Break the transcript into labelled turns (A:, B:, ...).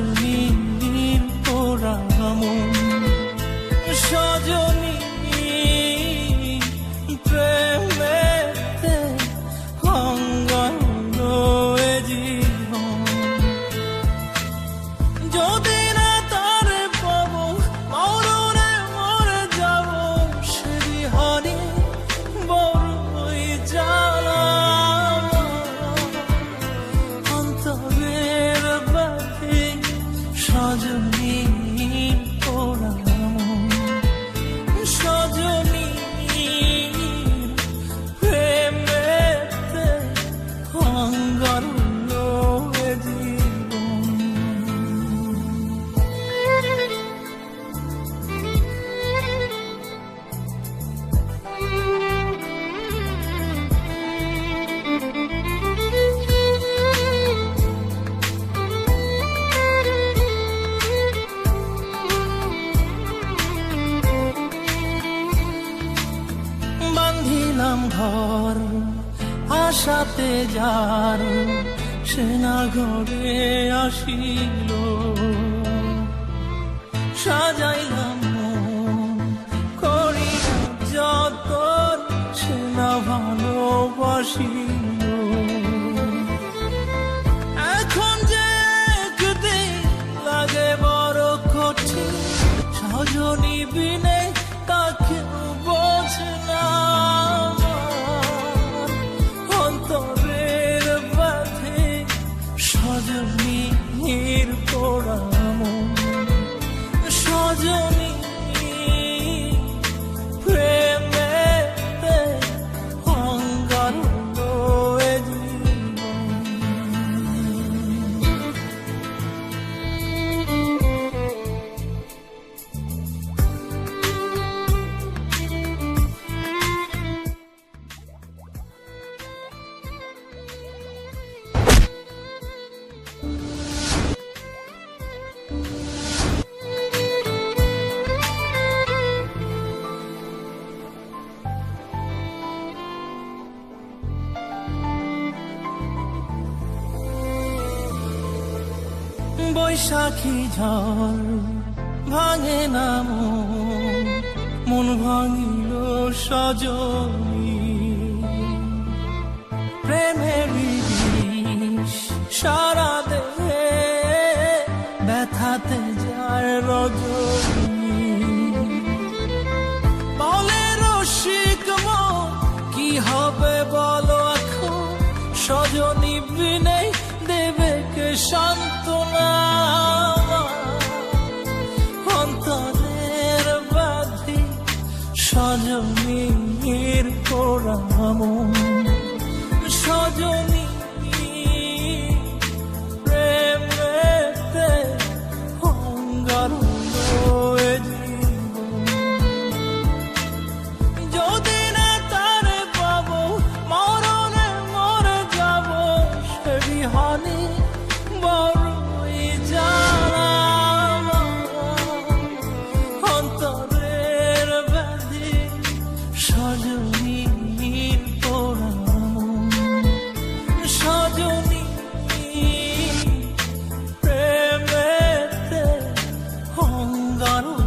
A: 주님 보라 하몸 서전이 একবার আশাতে যার সেনা ঘরে আসিল। সাজাইলাম করি যতন সেনা ভালোবাসিল। এখন যে একদিন লাগে বড় কঠিন, সজনী বিনে বৈশাখী ঝড় ভাঙে না মন মন ভাঙিল সজনী। প্রেমের সারা দেহে ব্যথাতে যায় মন, কি হবে বলো এখন? সজনী বিনে দেবে কে সান্ত্বনা অন্তরের বাধি সজনীর পোড়াম সজনী தான்